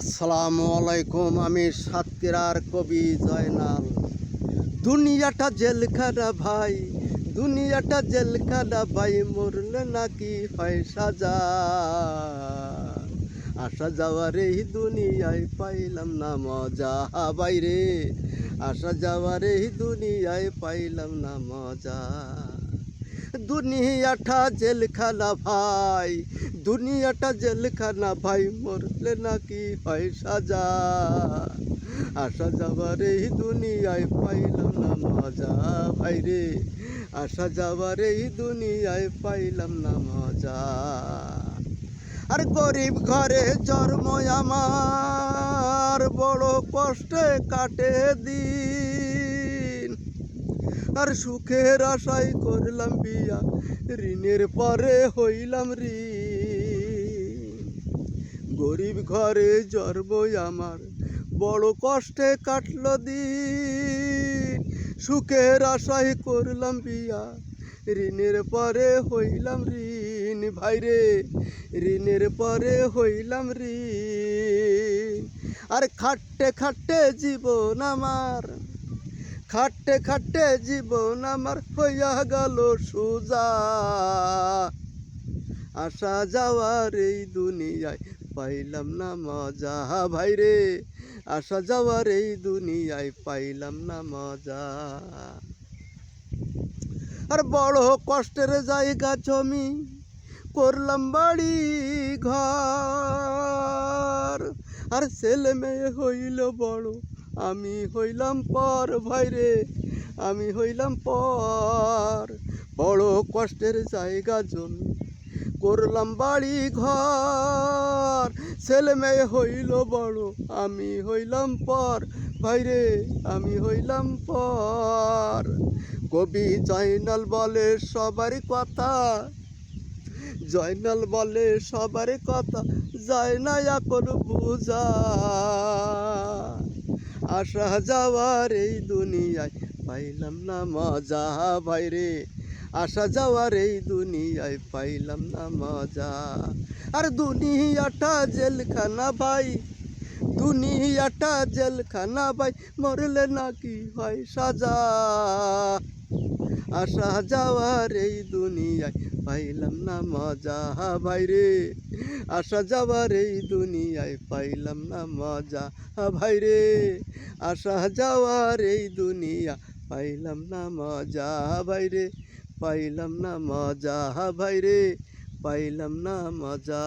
আসসালামু আলাইকুম, আমি সাতক্ষীরার কবি জয়নাল। দুনিয়াটা জেলখানা ভাই, দুনিয়াটা জেলখানা ভাই, মরলে নাকি হয় সাজা। আসা যাওয়ার এই দুনিয়ায় পাইলাম না মজা বাইরে আসা যাওয়ার এই দুনিয়ায় পাইলাম না মজা। দুনিয়াটা জেলখানা ভাই, দুনিয়াটা জেলখানা ভাই, মরলে নাকি হয় সাজা। আসা যাবার এই দুনিয়ায় পাইলাম না মজা ভাই রে। আসা যাবার এই দুনিয়ায় পাইলাম না মজা। আর গরিব ঘরে জন্ম আমার, বড় কষ্টে কাটে দিন। আর সুখের আশাই করলাম বিয়া। ঋণের পরে হইলাম রি। গরিব ঘরে জন্ম আমার। বড় কষ্টে কাটল দিন। সুখের আশাই করলাম বিয়া। ঋণের পরে হইলাম ঋণ। ভাইরে ঋণের পরে হইলাম ঋণ। আর খাট্টে খাট্টে জীবন আমার। খাট্টে খাট্টে জীবন আমার হইয়া গেল সুজা। আসা যাওয়ার এই দুনিয়ায় পাইলাম না মজা। ভাইরে আসা যাওয়ার এই দুনিয়ায় পাইলাম না মজা। আর বড় কষ্টের জায়গা জমি করলাম বাড়ি ঘর। আর ছেলে মেয়ে হইল বড় আমি হইলাম পর ভাইরে আমি হইলাম পর। বড় কষ্টের জায়গা জমি, করলাম বাড়ি ঘর ছেলে মেয়ে হইল বড়, আমি হইলাম পর। ভাইরে আমি হইলাম পর। কবি জয়নাল বলে সবার কথা, জয়নাল বলে সবার কথা, যায় না এখন বুঝা। আসা যাওয়ার এই দুনিয়ায়। পাইলাম না মজা, ভাইরে। আসা যাওয়ার এই দুনিয়ায় পাইলাম না মজা। আর দুনিয়াটা জেলখানা ভাই, দুনিয়াটা জেলখানা ভাই, মরলে নাকি হয় সাজা। আসা যাওয়ার এই দুনিয়ায় পাইলাম না মজা, ভাইরে। আসা যাওয়ার এই দুনিয়ায় পাইলাম না মজা, ভাইরে। আসা যাওয়ার এই দুনিয়া, পাইলাম না মজা, ভাইরে, পাইলাম না মজা, ভাইরে, পাইলাম না মজা।